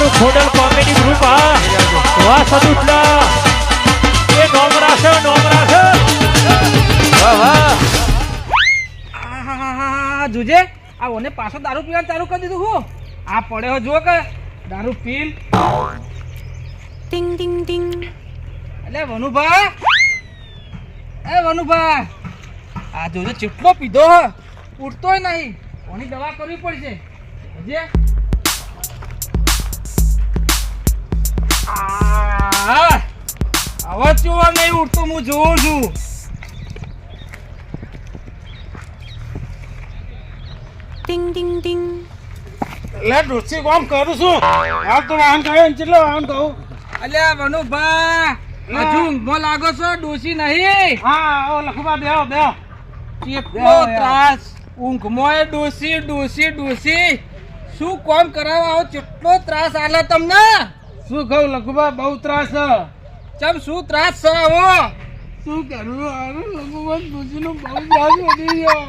અમારું Khodal comedy group આ વાહ સદુતલા એ નોમરા છે નોમરા છે વાહ વાહ. જુજે આ ઓને પાછો દારૂ પીવાનું ચાલુ કરી દીધું હું. આ પડ્યો જો કે દારૂ પીન ટિંગ ટિંગ ટિંગ. એટલે વનુભા. એ વનુભા. આ જોજે ચેટલો પીધો હ. ઉઠતોય નહીં. કોની દવા કરવી પડશે. જોજે. આ આવા ચુવા નહીં ઉઠતો હું જોઉં છું. ટિંગ ટિંગ ટિંગ. એટલે ડોસી કોમ કરું છું. આ તો વાહન કહે ને કેટલો વાહન કહું? અલ્યા વનુભા હજુ ઊંઘમાં લાગો છો ડોસી નહીં? હા ઓ લખવા બેહો બેહો કેટલો ત્રાસ ઊંઘ ત્રાસ. ઊંઘમાં ડોસી ડોસી ડોસી શું કોમ કરાવો આવો કેટલો ત્રાસ આલે તમને? શું કહું લખુબા બહુ ત્રાસ છે ચમ શું ત્રાસ છે આવો શું કરું? અરે લખુબા ડોસીનો બહુ ત્રાસ વધી ગયો.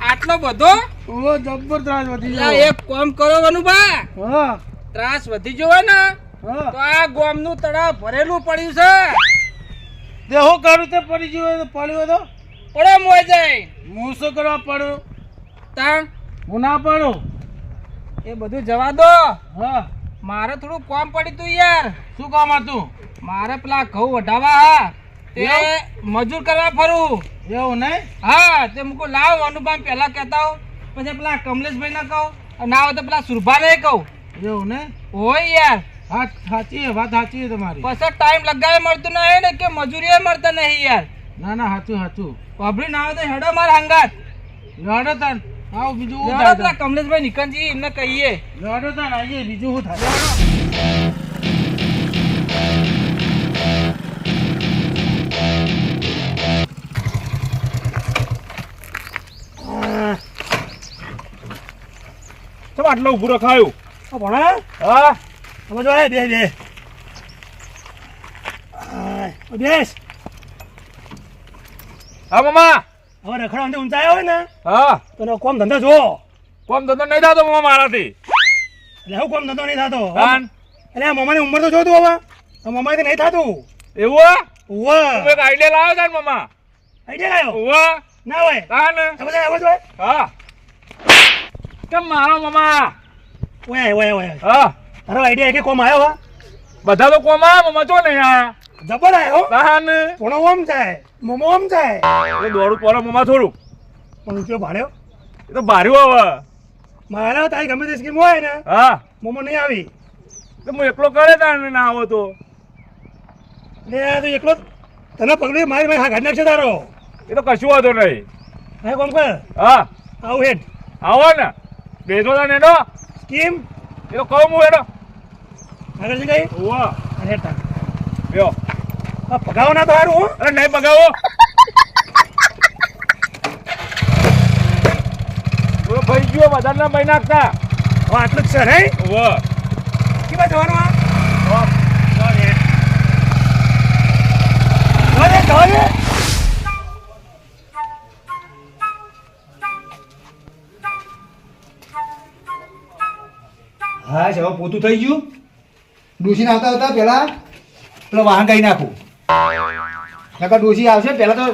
આટલો બધો? ઓ જબ્બર ત્રાસ વધી ગયો. એક કોમ કરો વનુભા. હા. ત્રાસ વધી ગયો ને હા. તો આ ગોમનું તળાવ ભરેલું પડ્યું છે. દેહો કરું? તે પડી ગયો તો પડ્યો તો? પડે મોય જાય. હું શું કરવા પડ્યો તાણ હું ના પડું? એ બધું જવા દો. હા. મારે થોડું કોમ પડ્યું તું યાર. શું કામ હતું મારે પેલા ઘઉં વઢાવા હા. તે મજૂર કરવા ફરું. એવું નહીં? હા તે મૂકું લાવ અનુપમ પહેલા કહેતા હો પછી પેલા કમલેશભાઈ ને કહું. ના હોય તો પેલા સુરભા ને કહું. એવું નહીં? હોય યાર. વાત સાચી વાત સાચી તમારી. પછી ટાઈમ લગાવે મળતું નહીં ને કે મજૂરી મળતા નહીં યાર. ના ના સાચું સાચું. પબરી ના હોય તો હેડો મારા હંગાત. લડો તાન. આવો બીજું હું થાય પેલા કમલેશભાઈ નિકનજી એમને કહીએ. લડો તાન આવીએ બીજું હું થાય? તમે આટલો ઉભું રખાયું? ભણા? હા? સમજો બે બે. બેસ. હા મામા. હવે રખડા ઊંચાયા હોય ને હા. તો કોમ ધંધો જો કોમ ધંધો નહીં થતો મમ્મા મારાથી. એટલે હું કોમ ધંધો નહીં થતો? એટલે આ મમ્માની ઉંમર તો જોતું હવે. હવે મમ્માથી નહીં થતું. એવું તમે એક આઈડિયા લાવ્યો તાન મમ્મા આઈડિયા લાવ્યો ઉવા. ના હોય. કાન ને તમે આવો છો હા. કેમ મારો મમ્મા ઓય ઓય ઓય. હા. તારો આઈડિયા કે કોમ આવ્યો હા. બધા તો કોમ આ મમ્મા ચો નહીં આયા જબર આયો? કાન પોણો ઓમ થાય મોમો ઓમ થાય એ દોડું પડે મોમા થોડું. પણ કયો ભાડ્યો? એ તો ભાર્યું હવે. મારા તારી ગમે તે સ્કીમ હોય ને હા. મોમો નહીં આવી. તો હું એકલો કરે તાન ના આવો તો? ને આ તો એકલો તને પકડી મારી મારી હા ઘાટ નાખશે તારો. એ તો કશું વાંધો નહીં. હા કોમ કર હા. આવું હેડ. આવો ને. બેસો તાને એનો સ્કીમ એ તો કહું હું એનો આગળ જઈ ગઈ? ઉવા. હેડ તાર લ્યો. પગાવો ના તો સારું અરે નહીં બગાવો થોડો ભાઈ ગયો વધારે ના ભાઈ નાખતા. હવે આટલું જ છે નહીં? ઉવા કેવા જવાનું આ? જવા. જવા જવા. હા હવે પોતું થઈ ગયું. ડોશીને આવતા આવતા પહેલા પેલો વાહન નાખું. નકર ડોસી આવશે પહેલા તો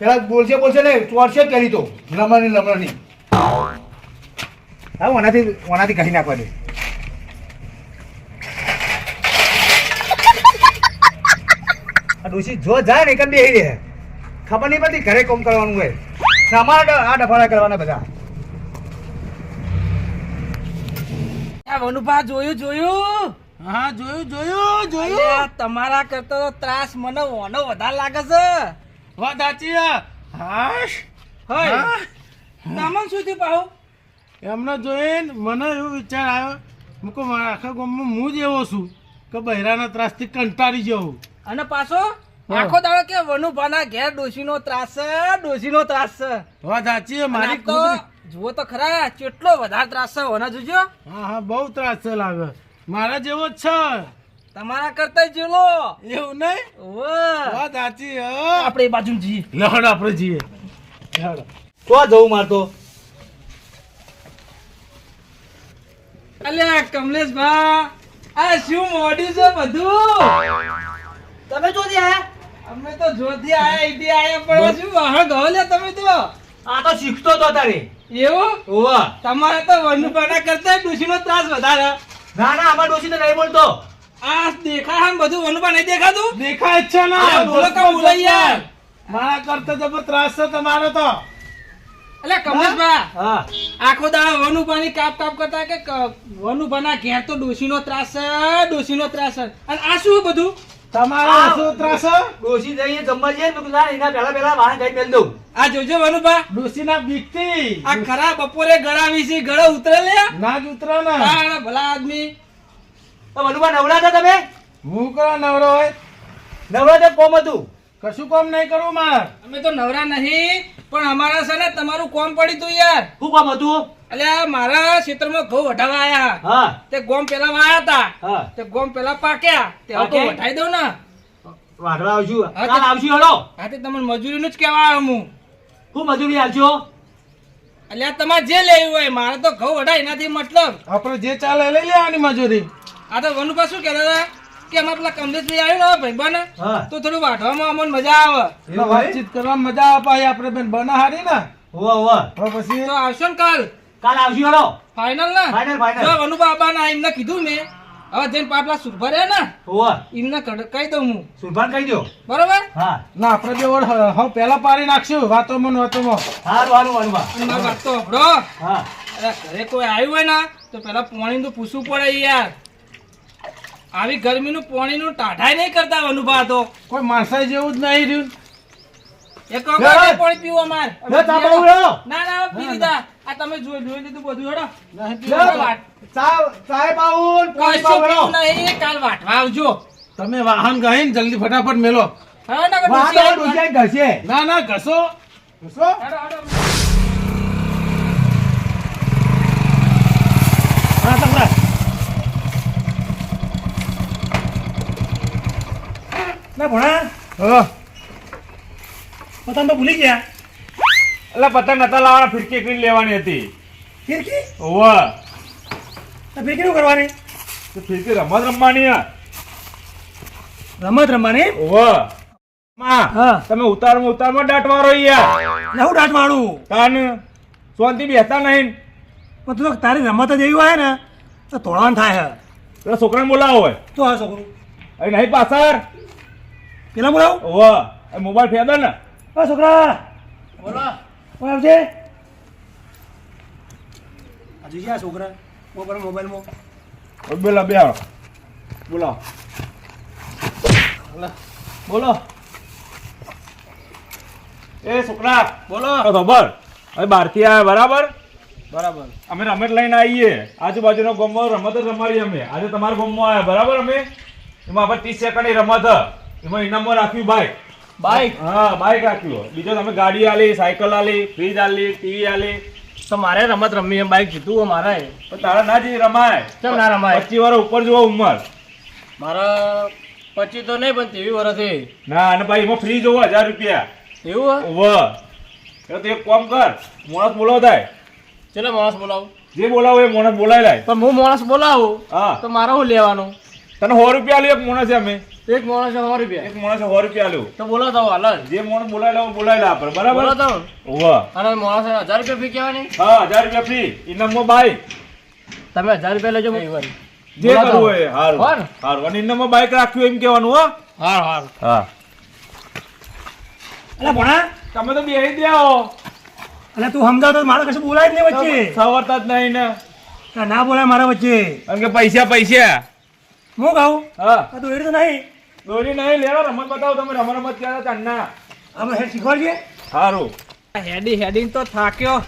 પહેલા બોલશે બોલશે ને ચોરશે જ તો. લમણની લમણની. હા, ઓનાથી ઓનાથી કાઢી નાખવા દે. ડોસી જો જાય ને, એકદમ બેહી રહે. ખબર નહીં પડતી ઘરે કોમ કરવાનું હોય. ને આ ડફાડા કરવાના બધા. વનુભા જોયું જોયું? હા જોયું જોયું જોયું. તમારા કરતો તો ત્રાસ મને ઓનો વધારે લાગે છે. વાત સાચી. હાશ. હોય. હા. તમને શું થયું પાહુ? એમને જોઈને મને એવો વિચાર આવ્યો. મૂકો મારા આખા ગામમાં હું જ એવો છું કે બહેરાના ત્રાસથી કંટાળી જવું. અને પાછો? હા. આખો દાડો કે વનુભાના ઘેર ડોશીનો ત્રાસ છે ડોશીનો ત્રાસ છે. વાત સાચી મારી તો જુઓ તો ખરા કેટલો વધારે ત્રાસ છે હોના જોજો. હા હા બહુ ત્રાસ છે લાગે. મારા જેવો જ છે. તમારા કરતા જેલો. એવું નહીં? વાત સાચી આપણે એ બાજુ જઈએ. લહણ આપણે જઈએ. તો જવું મારતો? અલ્યા કમલેશભા આ શું મોડ્યું છે બધું? તમે જો આયા? અમે તો જોથી આયા ઈથી આયા પણ શું વાહણ ગયો લે તમે તો? આ તો શીખતો તો તારે. એવું? ઓવા તમારે તો વનુપાના કરતા ડુસીનો ત્રાસ વધારે. ના ના અમાર ડોશી તો નહીં બોલતો. આ દેખાય હમ બધું? અનુભવ નહીં દેખાતું? દેખાય છે ના. બોલો કાં બોલો યાર. મારા કરતા જબર ત્રાસ છે તમારો તો. એટલે કમલેશભા હા? આખો દાડો વનુપાની કાપ કાપ કરતા કે વનુ વનુપાના ઘેર તો ડોશીનો ત્રાસ છે ડોશીનો ત્રાસ છે. અને આ શું બધું? તમારો. શું ત્રાસ છે? ડોશી જઈએ જમવા જઈએ ને એના પહેલા પહેલા વાહન મેલ દઉં. આ જોજો વનુપા ડોશીના બીકથી. આ ખરા બપોરે ગળાવી છે ગળો ઉતરે લે. ના જ ઉતરે ને હા ભલા આદમી. તો મનુભા નવરા હતા તમે? હું કરો નવરો હોય? નવરા તો કોમ હતું. કશું કોમ નહીં કરું માર. અમે તો નવરા નહીં પણ અમારા છે ને તમારું કોમ પડ્યું તું યાર. શું કામ હતું? અલ્યા મારા ક્ષેત્રમાં ઘઉં વઢાવા આયા. હા. તે ગોમ પેલા વાયા હતા. તે ગોમ પેલા પાક્યા. તે હવે તો વઢાઈ દઉં ને. વાઢવા આવશું કાલ આવશું હેડો. હા તે તમને મજૂરીનું જ કહેવા આવ્યો હું. શું મજૂરી આવશો અલ્યા તમારે જે લેવું હોય મારે તો ઘઉં વઢાય એનાથી મતલબ. આપણે જે ચાલે લઈ લેવાની મજૂરી. આ તો વનુભા શું કહેતા હતા કે અમારે પેલા કમલેશભાઈ આવ્યો ને ભાઈ બને હા. તો થોડું વાઢવામાં અમને મજા આવે. વાતચીત કરવામાં મજા આવે આપણે બેન બના હારી ને. હોવા હોવા. હવે પછી તો આવશો ને કાલ? કાલ આવજો હેડો ફાઇનલ ને? ફાઇનલ ફાઇનલ જો વનુપા ના એમને કીધું મેં. હવે જેન પાપલા સુરભર હે ને હોવા. એમને કહી દઉં હું. સુરભાન કહી દો બરોબર? હા. ના આપણે બે ઓર હવે પહેલા પારી નાખશું વાતો ને વાતોમાં. સારું હારું મનુભા અને મારી વાત તો સાંભળો. હા. અરે ઘરે કોઈ આવ્યું હોય ને તો પેલા પાણી તો પૂછવું પડે યાર. આવી ગરમીનું પોણીનું ટાઢાય નહીં કરતા અનુભવ તો. કોઈ માણસાઈ જેવું જ નહીં રહ્યું. એક પાણી પીવું હેડો. ના ના પી લીધા. આ તમે જોઈ જોઈ લીધું બધું હેડો. સાહેબ આવું કશું. નહીં કાલ વાટવા આવજો. તમે વાહન ગાઈને જલ્દી ફટાફટ મેલો. ના. ના ના ઘસો. ઘસો? હેડો, હેડો. હા, તમરા. ના ભણા. હા. પતંગ તો ભૂલી ગયા. એટલે પતંગ નતા લાવવાના ફિરકી કરી લેવાની હતી. ફિરકી? ઓવા તો ફિરકી શું કરવાની? તો ફિરકી રમત રમવાની રમત રમવાની? ઓવા માં હા. તમે ઉતારમાં ઉતારમાં દાટવારો યાર હું દાટ મારું તાન શાંતિ બેસતા નહીં. પણ તું તારી રમત જ એવી હોય ને તો તોડવાનું થાય હે. પેલા છોકરાને બોલાવો હોય તો હા છોકરું? અહીં નહીં પાછળ. પેલા બોલાવો? ઓવા એ મોબાઈલ ફેદે ને. હા છોકરા. બોલો. કોણ આવશે આ જોઈ છોકરા? છોકરા મોબાઈલ મોબાઈલમાં બોલા બે બોલો બોલો. એ છોકરા બોલો. ખબર હવે બહારથી આવ્યા બરાબર? બરાબર. અમે રમત લઈને આવીએ. આજુબાજુનો ગામમાં રમત જ રમાડીએ અમે. આજે તમારા ગામમાં આવ્યા બરાબર અમે? એમાં આપણે ત્રીસ સેકન્ડની રમત. હ. એમાં ઇનામમાં રાખ્યું બાઇક હા બાઇક રાખ્યું બીજો તમે ગાડી આલી સાયકલ આલી ફ્રીજ આલી ટીવી આલી. તો મારે રમત રમવી એમ બાઈક હોય મારે પણ તારા ના જેવી રમાય. ચમ ના રમાય? પચીસ વર્ષ ઉપર જુઓ ઉંમર. મારા પચીસ તો નહીં પણ તેવી વર્ષે. ના અને ભાઈ એમાં ફ્રી જોવો હજાર રૂપિયા. એવું હોય? તો એક કોમ કર મોણસ બોલાવ થાય ચલો માણસ બોલાવું. જે બોલાવો એ મોણસ બોલાવી લાય પણ હું માણસ બોલાવું? હા. તો મારે શું લેવાનું? તને સો રૂપિયા આલ્યો એક માણસે અમે. એક માણસ સો રૂપિયા. એક માણસે સો રૂપિયા આલ્યો. તો બોલાવતા હાલ. જે માણસ બોલાય લાવો બોલાય લા પર બરાબર? બોલાવતા વાહ અને માણસ હજાર રૂપિયા ફી કહેવાની? હા હજાર રૂપિયા ફી ઇનામ મો બાઈક તમે હજાર રૂપિયા લેજો જે કરવું હોય હારું. હારું. અને ઇનામમાં બાઈક રાખ્યું એમ કહેવાનું હો. હાર હાર. હા. અલા ભણા. તમે તો બેહી દ્યાઓ અલા તું સમજાવતો મારે કશું બોલાય જ નહીં વચ્ચે. સવરતા જ નહીં ને. ના બોલાય મારા વચ્ચે. કારણ કે પૈસા પૈસા. હું કહું? હા. આ તું તો નહીં. દોરી નહીં લેવા રમત બતાવો તમે રમત રમત ક્યારે ચાંદના અમે હેડ શીખવાડીએ? સારું હેડી હેડિંગ તો થાક્યો.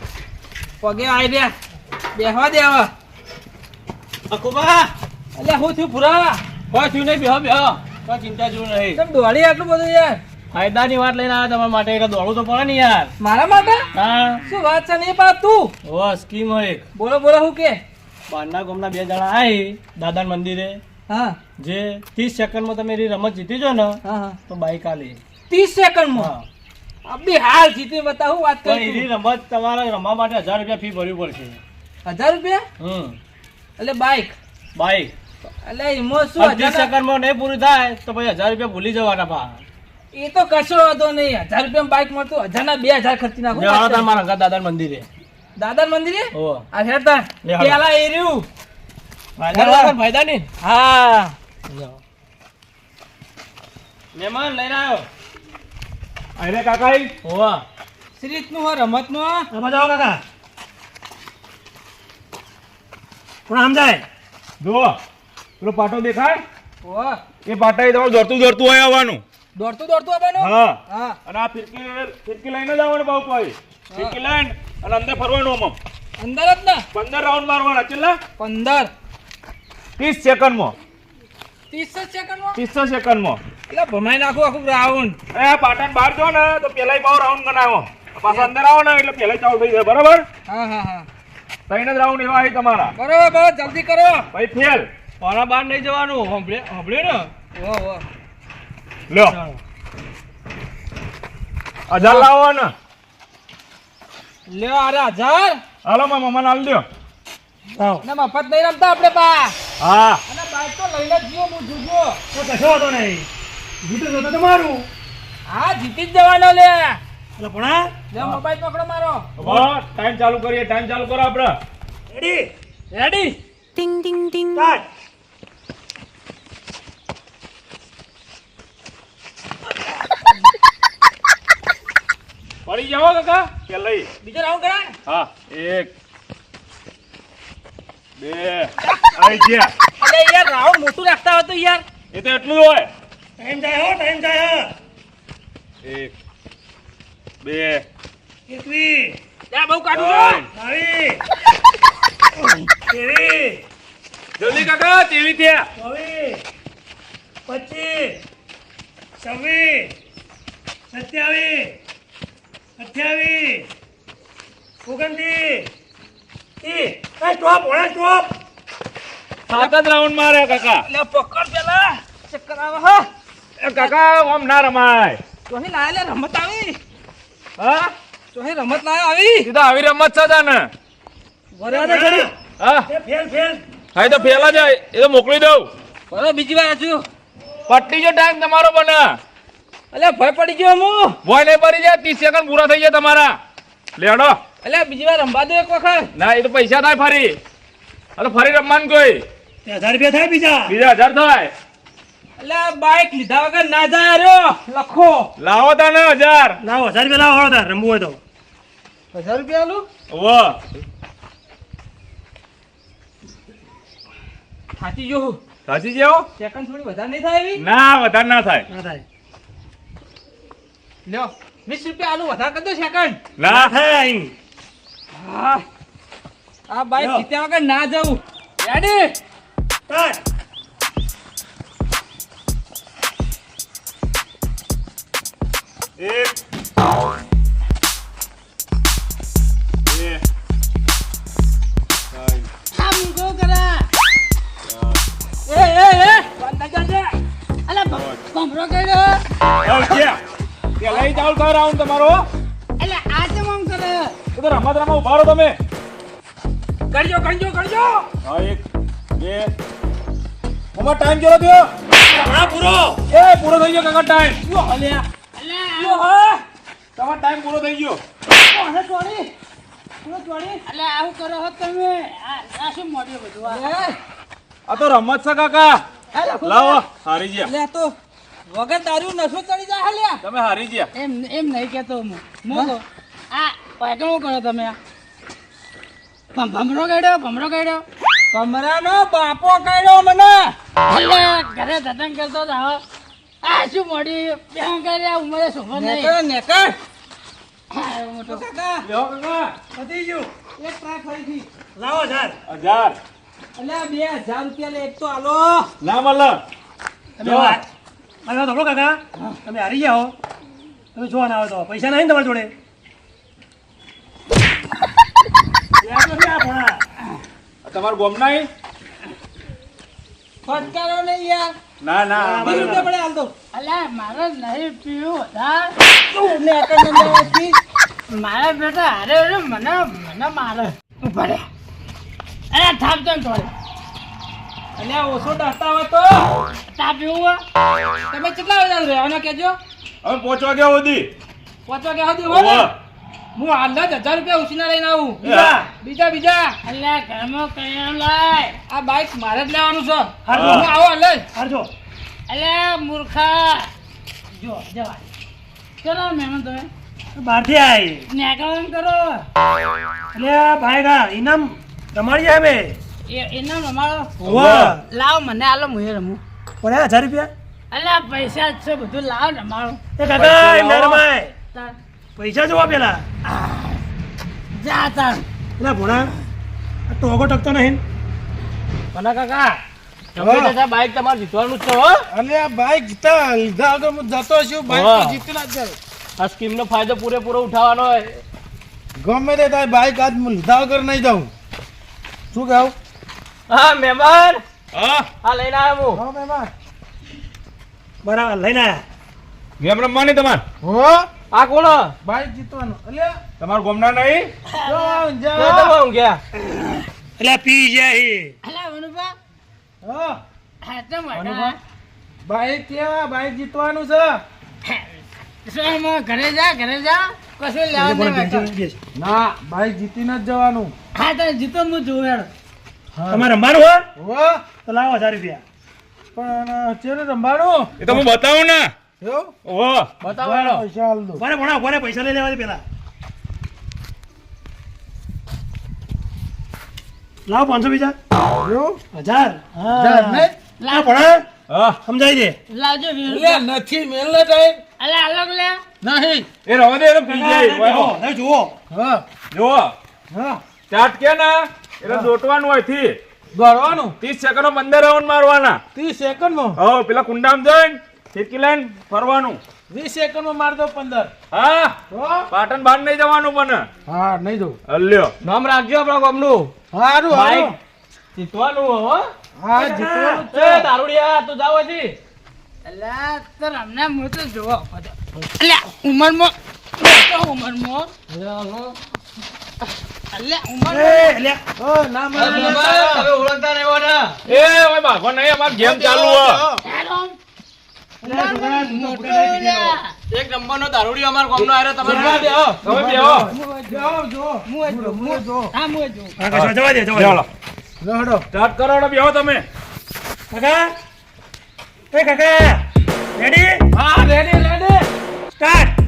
પગે આવી રહ્યા. બેહવા દે હવે. અકુબા! એટલે હું થયું પૂરા કોઈ થયું નહીં બેહો બેહો. કોઈ ચિંતા જેવું નહીં. તમે દોડી આટલું બધું યાર? ફાયદાની વાત લઈને આવ્યા તમારા માટે એટલે દોડવું તો પડે ને યાર. મારા માટે? હા. શું વાત છે નહીં પા તું? હો સ્કીમ એક. બોલો બોલો હું કે? બહારના ગામના બે જણા આવી દાદા મંદિરે. હા. જે ત્રીસ સેકન્ડમાં તમે એની રમત જીતી જો ને તો બાઈક આલી. ત્રીસ સેકન્ડમાં? અબી હાલ જીતી બતાવું વાત કરી? એની રમત તમારે રમવા માટે હજાર રૂપિયા ફી ભરવી પડશે. હજાર રૂપિયા? હમ. એટલે બાઈક? બાઈક. એટલે એમાં શું ત્રીસ સેકન્ડમાં નહીં પૂરું થાય તો પછી હજાર રૂપિયા ભૂલી જવાના ભા. એ તો કશો વાંધો નહીં. હજાર રૂપિયા બાઈક મળતું હજાર ના બે હજાર ખર્ચી નાખું. મારા દાદા મંદિરે. દાદા મંદિરે? ઓ આ હેતા પેલા એ રહ્યું. ફાયદા ફાયદા નહીં. હા. મહેમાન લઈને આવ્યો. અરે કાકા ઈ? ઓવા શ્રીતનું રમતમાં આમાં કાકા. પણ આમ જુઓ. પેલો પાટો દેખાય. ઓહ, એ પાટા એ તમારે દોડતું દોડતું હોય આવવાનું. દોડતું દોડતું આવવાનું? હા. હા. અને આ ફિરકી ફિરકી લઈને જ આવવાનું બાપુ ભાઈ ફિરકી લઈને અને અંદર ફરવાનું આમ. આમ. અંદર જ ને. પંદર રાઉન્ડ મારવાના. કેટલા પંદર. ત્રીસ સેકન્ડમાં. ત્રીસ સેકન્ડમાં? ત્રીસ સેકન્ડમાં. એટલે ભમાઈ નાખું આખું રાઉન્ડ એ પાટણ બહાર જો ને તો પેલા બહુ રાઉન્ડ બનાવો. પાછા અંદર આવો ને એટલે પેલા ચાલુ થઈ જાય બરાબર? હા હા હા. ત્રણ જ રાઉન્ડ એવા હોય તમારા. બરાબર બરોબર જલ્દી કરો. ભાઈ ફેલ. મારા બહાર નહીં જવાનું. સાંભળે સાંભળે ને? ઓહ ઓહ લ્યો. હજાર લાવો ને. લ્યો અરે હજાર? હાલો મારા મમ્માને હાલ દો ને મફત નહીં રમતા આપણે બા. હા. અને બાઈક તો લઈને જ ગયો હું જોજો તો કશો વાંધો નહીં. જીતું જતો તમારું. હા જીતી જ જવાનો લે. એટલે પણ લે મોબાઈલ પકડો મારો. બસ ટાઈમ ચાલુ કરીએ ટાઈમ ચાલુ કરો આપણે. Ready ready Ding ding ding. Start પડી જાઓ કાકા. કે લઈ બીજો રાઉન્ડ કરા હા એક બે. આઈ ગયા. અરે યાર રાઉન્ડ મોટું રાખતા હોય તો યાર. એ તો એટલું હોય. ટાઈમ જાય હો ટાઈમ જાય હો. એક બે. કેટલી ત્યાં બહુ કાઢું બાવીસ. ત્રેવીસ. જલ્દી કાકા તેવી ત્યાં ચોવીસ. પચીસ. છવ્વીસ. સત્યાવીસ. અઠ્યાવીસ. ઓગણત્રીસ. ત્રીસ એ સ્ટોપ ઓળા સ્ટોપ સાત જ રાઉન્ડ મારે કાકા. લે પકડ પેલા. ચક્કર આવે હા. એ કાકા ઓમ ના રમાય. ચોહી લાયા લે રમત આવી. હા? ચોહી રમત લાયા આવી. એ આવી રમત છે બરાબર ખરી હા? Fail fail. હા તો પેલા જાય એ તો મોકલી દઉં. બરાબર બીજી વાર હજુ. પટ્ટી જો ટાઈમ તમારો બને. અલે ભય પડી ગયો હું. ભય નહીં પડી જાય ત્રીસ સેકન્ડ પૂરા થઈ જાય તમારા. લેડો. અલે બીજી વાર રમવા દો એક વખત. ના એ તો પૈસા થાય ફરી. અરે તો ફરી રમવાનું કોઈ. હજાર રૂપિયા થાય બીજા? બીજા હજાર થાય. અલે બાઈક લીધા વગર ના જાય રહ્યો લખો. લાવો તાને હજાર. લાવો હજાર રૂપિયા લાવો તા રમવું હોય તો. હજાર રૂપિયા લો વાહ થાચી જો સાચી જેવો સેકન્ડ થોડી વધારે નહીં થાય એવી? ના વધારે ના થાય. ના થાય. લ્યો વીસ રૂપિયા આલુ વધારે કરી દો સેકન્ડ ના થાય. હા. આ બાઈક. જીત્યા વગર ના જવું. રેડી સ્ટાર્ટ એક. બે. ત્રણ. એ એ એ. બંધ કરજે અલે ભમરો કર્યો. ચાલુ થાય round તમારો. એ તો રમત રમવા ઊભા રહો તમે. કરજો કરજો કરજો હા એક બે. અમાર ટાઈમ કેટલો થયો? હા પૂરો. એ પૂરો થઈ ગયો કાકા ટાઈમ યો અલ્યા યો હા? તમાર ટાઈમ પૂરો થઈ ગયો. અને ચોરી પૂરો ચોરી અલે આવું કરો હો તમે. આ શું મોડ્યું બધું આ? આ તો રમત છે કાકા. લાવો હારી ગયા. આ તો વગર તારું નસો ચડી જાય હલ્યા તમે હારી ગયા. એમ એમ નહીં કેતો હું. આ પાકણો કરો તમે ભમ- ભમરો કાઢ્યો ભમરો કાઢ્યો ભમરાનો બાપો કાઢ્યો મને. એટલે ઘરે ધતંગ કરતો જ આવો. આ શું મોડી બેહન કર્યા ઉંમરે શોભો નહીં. નેકર નેકર. મોટો. કાકા. લ્યો કાકા. પતી ગયું. એક ટ્રાય ફરીથી. લાવો હજાર. હજાર. એટલે બે હજાર રૂપિયા લે એક તો આલો. ના મળે તમે આ- આવ્યો કાકા. તમે હારી ગયા હો. તમે જોવા ના આવે તો. પૈસા નહીં ને તમારી જોડે યાર તો છે આ ભોળા. તમારું ગોમ નહીં? ફટકારો નહીં યાર. ના ના રૂપિયા પડે હાલ તો. અલ્યા મારે નહીં પીવું વધાર મારા બેટા હારે હારે મને મને મારે. તું રે અરે થાપ તો થોડે. અલ્યા ઓછો ડરતા હોય તો. ચા પીવું તમે કેટલા વાગ્યા રહેવાના કહેજો? હવે પહોંચવા ગયા સુધી. પહોંચવા ગયા સુધી હોય ને. હું જ હજાર રૂપિયા ઉછીના લઈને આવું. બીજા? બીજા બીજા. અલ્યા ઘરમાં કયા લાય? આ બાઈક મારે જ લેવાનું છે. હરજો. હું આવો હાલ હરજો. અલ્યા મૂર્ખા. જો જવા. ચલો મહેમાન તમે. બહારથી આવી નેકળવાનું કરો. એટલે ભાઈ ગા ઇનામ તમારી અમે એ અમારો લાવ મને આલો હું એ રમું. પડ્યા હજાર રૂપિયા? અલ્યા પૈસા છે બધું લાવ રમાડો. કાકા પૈસા જોવા પેલા. જા એટલે ભોણા આ ટોગો ટકતો નહીં. ભલા કાકા તમે બાઈક તમારે જીતવાનું જ છે હો. અને આ બાઈક જીતા લીધા વગર હું જતો છું બાઈક જીતી ના જ આ સ્કીમનો ફાયદો પૂરેપૂરો ઉઠાવવાનો હોય. ગમે તે તારી બાઈક આજ હું લીધા વગર નહીં જાઉં. શું કહું? હા મહેમાન. હા. આ લઈને આવ્યો હું. હા મહેમાન. બરાબર લઈને આયા ગેમ રમવાની તમારે? હો? આ કોણ? બાઈક જીતવાનું. અલે તમારા ગોમના નહીં? જાઓ, તો જાઓ. તમે ઊંઘ્યા એટલે પી જાય અલા વનુભા હા. હા તો વનુભા? બાઈક કેવા? ભાઈ જીતવાનું છે. મોટા ઘરે જા ઘરે જા. કશું લેવા ના બાઈક જીતીને જ જવાનું. હા તો જીતો હું જોઉં હેડ. તમારે રમવાનું હોય? હો. તો લાવો હજાર રૂપિયા. પણ ચેને રમવાનું? એ તો હું બતાવું ને. ઓહો. બતાવો પૈસા હાલ દો. ભણે ભણા ભણે પૈસા લઈ લેવા પેલા. લાવો પાંચસો બીજા. એવું હજાર. જાત નહીં? ભણા હા સમજાઈ દે. લાવજો લે નથી મેલને ટાઈમ અલા અલગ લે નહીં. એ રવા દે એટલે પી જાય. જુઓ ઓહો. જુઓ. હા. જુઓ. હા. ચાટ કે ને? એટલે દોટવાનું હોયથી. દોડવાનું. ત્રીસ સેકન્ડ પંદર રાઉન્ડ મારવાના. ત્રીસ સેકન્ડમાં? હો પેલા કુંડામાં જઈને લઈને ફરવાનું. વીસ સેકન્ડમાં માર દો પંદર. હા? પાટણ બહાર નહીં જવાનું પણ. હા નહીં જવું. હલ્યો નામ રાખજો આપણા ગામનું. સારું હારું. જીતવાનું હો હા. જીતવાનું છે. દારૂડિયા તું જાવ હજી. અલ્યા તો રમને હું તો જોવો. અલ્યા ઉંમરમાં ઉંમરમાં. અલ્યા ઉંમર હો, ના મારે ઓળખતા નહીં એ ભાગો નહીં અમાર ગેમ ચાલુ હો. એક અમાર તમારે તમે બેહો જાઓ જો હું જો હા. મુએ જો હા જવા દે. જવા ચાલો રડો સ્ટાર્ટ કરો એટલે બેહો તમે. કાકા? એ કાકા રેડી હા રેડી રેડી સ્ટાર્ટ.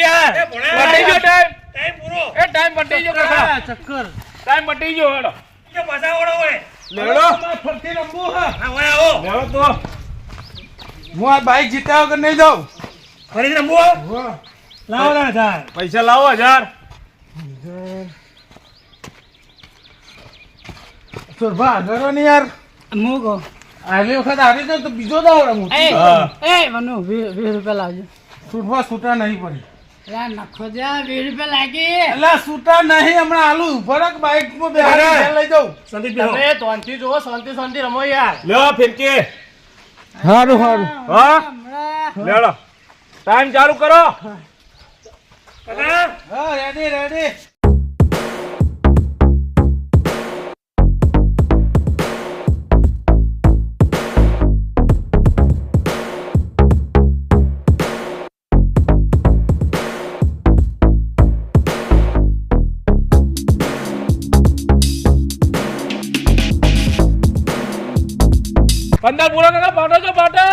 યાર પટી ગયો ટાઈમ. ટાઈમ પૂરો. એ ટાઈમ પટી ગયો કાકા. ચક્કર. ટાઈમ પટી ગયો હેડો. જો પાછા ઓળો હોય લેડો ફરતી રમવું હા. હા આવો. લેડો તો. હું આ બાઈક જીતા વગર નહીં જાઉં. ફરી લાવો ના હજાર. પૈસા લાવો હજાર. સુરભા આગળ ને યાર. મુગો આગલી વખત આવી તો બીજો દાવ રમું. એ મનુ 20 રૂપિયા લાવજો. સુરભા છૂટા નહીં પડી. અલ્યા નખો જા 20 રૂપિયા લાગી. એટલે છૂટા નહીં હમણાં આલુ ભરક બાઈકમાં લઈ જાઉં. સંદીપ બેહો. તમે તોનથી જુઓ શાંતિ શાંતિ રમો યાર. લ્યો ફિરકી. સારું સારું હા? ટાઈમ ચાલુ કરો. રેડી રેડી પંદર પૂરો કાકા પાટો. છો પાટો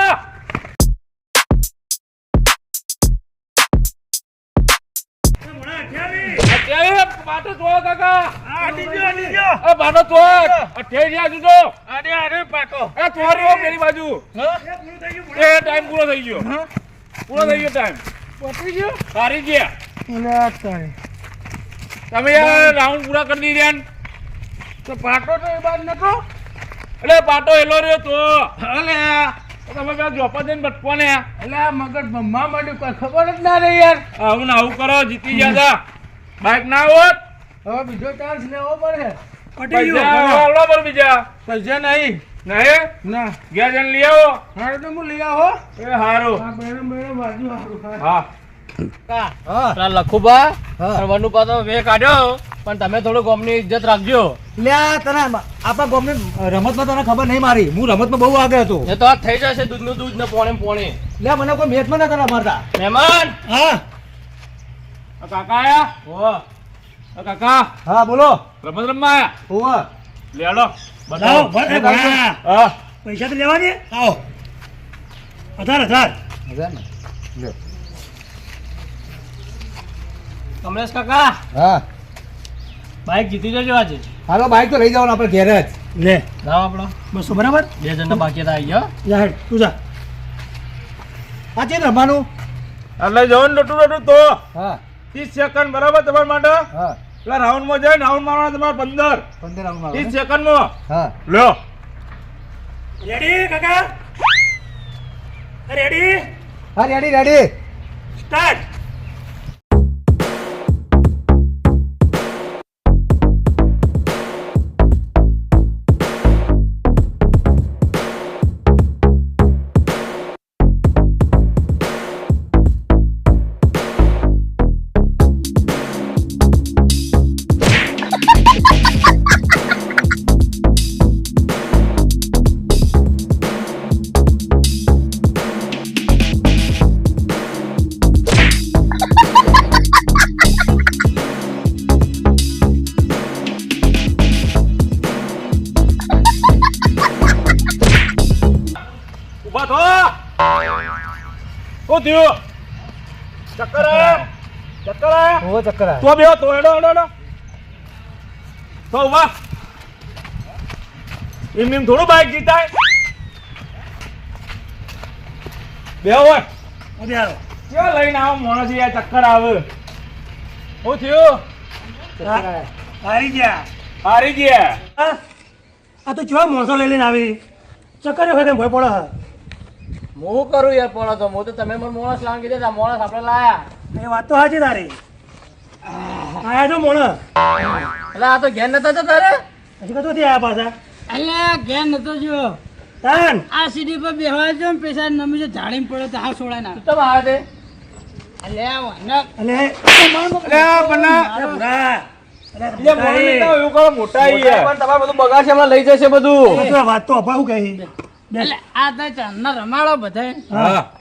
પાટો છો કાકા. પાટો છો અઠ્યાવીસ પાટો. એ પેલી બાજુ. એ પૂરું થઈ ગયું. એ ટાઈમ પૂરો થઈ ગયો પૂરો થઈ ગયો? ટાઈમ પતી ગયો સારી ગયા તમે યાર રાઉન્ડ પૂરા કરી દીધા. તો પાટો તો એ બાદ નતો? એટલે પાટો એલો રહ્યો તો. અલે. તમે પેલા જોપા જઈને બટકો ને. એટલે મગર મગજ ભમવા માંડ્યું કોઈ ખબર જ ના રહી યાર. આવું ના આવું કરો જીતી ગયા તા. બાઈક ના હોત. હવે બીજો ચાન્સ લેવો પડે. પૈસા આવડો પર બીજા. પૈસા નહીં. નહીં? ના. ગયા જણ લઈ આવો. હા તો હું લઈ આવો એ હારો. હા બેરમ બેરમ બાજુ હારો હા. લખુબા હા. વનુપા વે કાઢ્યો પણ તમે થોડું ગોમની ઇજ્જત રાખજો. લે તને આપણા ગામની રમતમાં તને ખબર નહીં મારી. હું રમતમાં બહુ આગળ હતો. એ તો આ થઈ જશે દૂધનું દૂધ ને પોણે પોણે. લે મને કોઈ મેચમાં નતા રમાડતા મહેમાન! હા. કાકા આયા? ઓ કાકા હા બોલો. રમત રમવા આયા? ઓવા લેડો. હા. પૈસા તો લેવા દે આવો. હજાર હજાર હજાર ને લ્યો. કમલેશ કાકા હા. બાઈક જીતી જજો આજે. હાલો બાઈક તો લઈ જવાનું આપણે ઘેર જ. લે. જાઓ આપણો. બસો બરાબર? બે જણના બાકી હતા આવી ગયો. જા હેડ, તું જા. આ છે રમવાનું એટલે જવાનું નટું નટું તો. હા. ત્રીસ સેકન્ડ બરાબર તમારા માટે? હા. પેલા રાઉન્ડમાં જાય રાઉન્ડ મારવાના તમારે પંદર. પંદર રાઉન્ડ ત્રીસમાં સેકન્ડમાં હા. લ્યો. રેડી કાકા? રેડી હા રેડી રેડી સ્ટાર્ટ શું થયું ચક્કર આયા ચક્કર આયા હો ચક્કર આવે તો બેહો તો એડો એડો એડો તો વાહ. એમ એમ થોડું બાઈક જીતાય. બેહો હોય. હાલો. ક્યાં લઈને આવો? માણસ યાર ચક્કર આવે. શું થયું? હા, હારી ગયા. હારી ગયા. હા? આ તો કેવા માણસો લઈ લઈને આવી? ચક્કર હોય તેમ ભય પડે હું કરું યાર પોણો તો હું તો તમે મને મોણસ લાવી દીધા મોણસ આપણે લાયા. એ વાત તો સાચી તારી. આયા છો મોણ એટલે આ તો ઘેર નતા તો તારે? હજી કતો આયા પાછા? અલ્યા ઘેર નતો જો તાન? આ સીડી પર બેહવા જો ને પૈસા નમી જો ઝાડીમ પડે તો હાવ સોડાય ના તો આવે દે અલ્યા વાના અલ્યા બના એટલે મોણસ કરો મોટા બધું બગાડશે હમણાં લઈ જશે બધું. વાત તો અભાવ કહી? એટલે આ તો ચાંદના રમાડો બધા.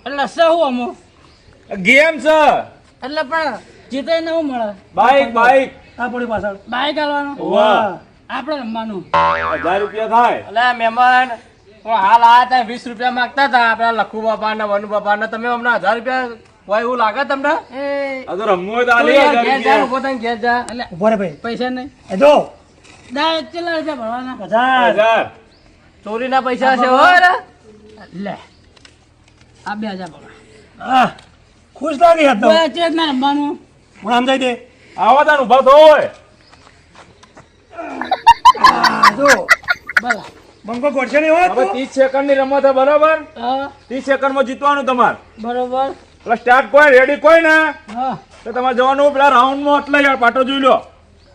એટલે શું અમો. ગેમ છે. એટલે પણ જીતે ને મળે. Bike bike. આ પાછળ. બાઈક હાલવાનું. વાહ. આપણે રમવાનું. હજાર રૂપિયા થાય. એટલે મહેમાન હાલ આ હતા વીસ રૂપિયા માંગતા હતા આપણા લખુ બાપા ને વનુ બાપા ને તમે હમણાં હજાર રૂપિયા હોય એવું લાગે તમને? આ રમવું હોય તો આલી હજાર ઘેર જા ઊભો થઈને ઘેર જા એટલે ઊભો રે ભાઈ. પૈસા નહીં. એ જો. રૂપિયા ભરવાના? હજાર હજાર ચોરીના પૈસા છે હોય લે. આ બે હજાર હા ખુશ લાગી હતો ચેક ના રમવાનું હું આમ જાય દે. આવા તાન ઊભા થો હોય. આ જો. ભલા બંકો ગોઠશે નહીં હોત હવે ત્રીસ સેકન્ડની રમત છે બરાબર? હા. ત્રીસ સેકન્ડમાં જીતવાનું તમારે. બરોબર. એટલે સ્ટાર્ટ કોઈ રેડી કોઈ ને? હા. તો તમારે જવાનું પેલા રાઉન્ડમાં એટલે યાર પાટો જોઈ લો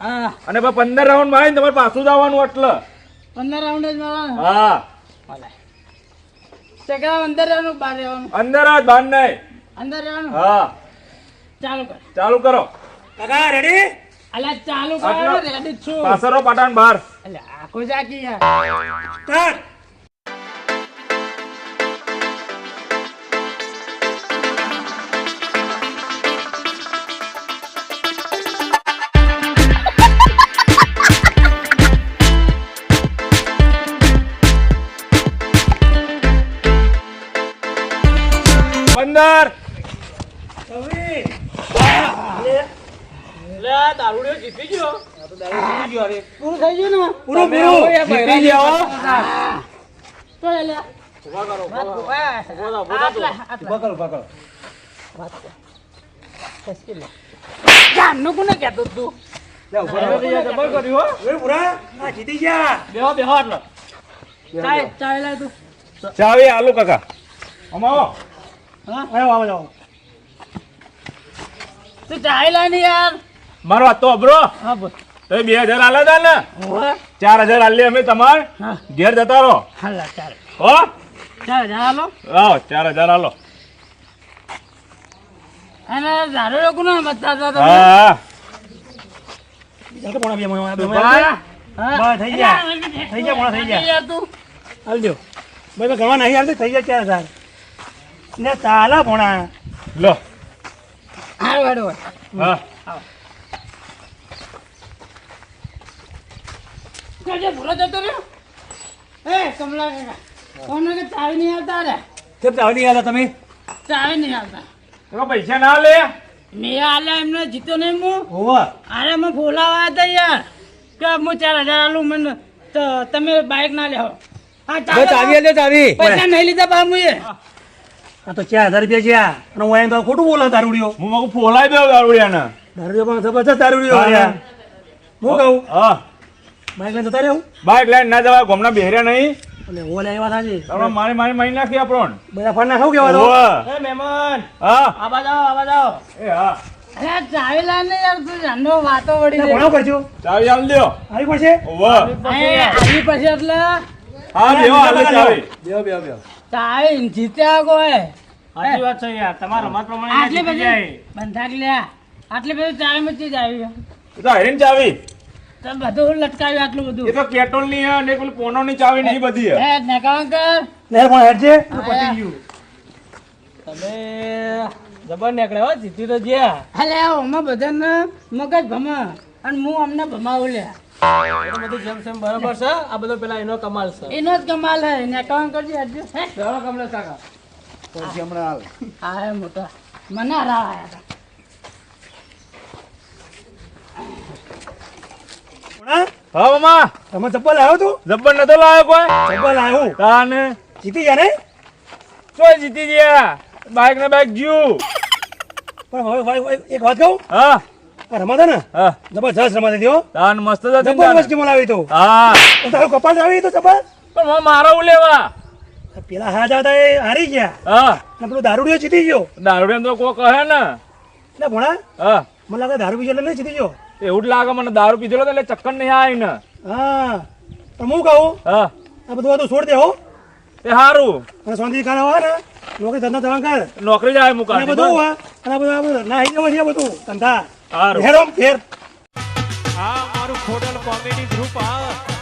હા. અને પછી પંદર રાઉન્ડમાં આવીને તમારે પાછું જવાનું એટલે. પંદર રાઉન્ડ જ મારવાનું હા. ભલે. અંદર રહેવાનું બહાર રહેવાનું? અંદર જ બાર નહીં. અંદર રહેવાનું? હા. ચાલુ કર. ચાલુ કરો. કાકા રેડી અલા ચાલુ કરો રેડી છું. પાછળ પાટાણ બહાર. અલ્યા આખો જાકી યાર. સ્ટાર્ટ એટલે ચાય ચાય લાય તું ચાવી આલુ કાકા અમાવો હા? આવો આવો આવો. તું ચાય ને યાર? મારો અબરો હા બોલ. તો બે હજાર આલે તા ને? ચાર હજાર આલી અમે તમાર. ઘેર જતા રહો. હાલા ચાલ. હો? હાલો ચાર હજાર આલો. અને ધારો લોકો ના બતા હતા તમે? હા હા. ચાલ તો પોણા બે મોય બે ભાઈ, બસ, થઈ ગયા. થઈ ગયા, મોડા થઈ ગયા. યાર તું આવજો ભાઈ તો ગણવા નહીં આવતી થઈ જાય ચાર હજાર. ને ચાલા પોણા લો. હાર વાડો હા. જજે ભૂલો જતો રહ્યો. એ કમલા કાકા કોને કે ચાવી નહીં આવતા રે. કેમ ચાલી ગયા તમે? ચાવી નહીં આવતા. એમાં પૈસા ના લે. મેં આલ્યા એમને જીતો નહીં હું. હોવા. અરે મેં ફોલાવા હતા યાર. કે હું ચાર હજાર આલું મને તો તમે બાઇક ના લેવો હા ચાવી આલ્યો ચાવી. પૈસા નહીં લીધા બા મુએ આ તો ચાર હજાર રૂપિયા છે અને હું એમ તો ખોટું બોલો દારૂડિયો. હું મારું ફોલાઈ દઉં દારૂડિયાને. દારૂડિયો પણ જબરજસ્ત દારૂડિયો હું. કહું? હા. બાઈક લઈને જતા હું? બાઇક લઈને ના જવા ગોમના બેહર્યા નહીં. અને ઓલે આવ્યા સાંજે તમે મારી મારી મારી નાખી આપણો બધા ફાન કેવા તો એ મહેમાન હા. આવા જાઓ આવા જાઓ. એ હા. અરે ચાવી ને યાર તું જાનો વાતો વળી દે કરજો. ચાવી આલ દ્યો. આવી પડશે? ઓવે. આવી પછી એટલે. હા બેહો આલે ચાવી. બેહો, બેહો, બેહો. ચાવી જીત્યા કોઈ. સાચી વાત છે યાર. તમારા રમત પ્રમાણે આટલી બધી બંધાક લ્યા આટલી બધી ચાવી માં જ આવી એ તો હેરીન ચાવી. તમે બધું લટકાવ્યું આટલું એ બધું તો કેટોલની અને ને પોનો ની ચાવી નહીં બધી હે. હે નકામ કર. પણ હેડજે. પતી ગયું. તમે જબર નીકળે હો જીતી તો જ્યાં. અલે ઓમાં બધાને મગજ ભમા. અને હું અમને ભમાવું લ્યા જેમ સેમ બરાબર છે? આ બધો પેલા એનો કમાલ છે. એનો જ કમાલ હે ને કામ કરજે હજુ હે કમલેશ કાકા પછી હમણાં હાલ. હા હે મોટા. મને હરાવાયા હતા. હા મામા. તમે ચપ્પલ આવ્યો તું? જબ્બર નતો લાવ્યો કોઈ? ચપ્પલ આવ્યું તાને. જીતી ગયા ને? ચોય જીતી ગયા. બાઈક ને બાઈક જીવ પણ હવે એક વાત કહું? હા. રમાતા ને? હા. જબરજસ્ત રમાતી હતી તાન મસ્ત જબરજસ્ત તાન. લાવી તો. હા. તારું કપાળ આવી તો ચપ્પલ પણ મારા હું લેવા? પેલા એ હારી ગયા. હા. અને પેલો દારૂડિયો જીતી ગયો. દારૂડિયા તો કોઈ કહે ને. એટલે ભણા હા. મને લાગે દારૂ પીજો એટલે જીતી ગયો. એવું જ લાગે મને દારૂ પીધેલો એટલે ચક્કર નહીં આવી ને. હા. તો હું કહું? હા. આ બધું વાતો છોડ દે હો. એ સારું અને શાંતિ હોય ને. નોકરી ધંધા કર. નોકરી જાય મુકા બધું અને બધું ના બધું. ધંધા. આમ, ઘેર આ મારું ખોડલ કોમેડી ગ્રુપ આ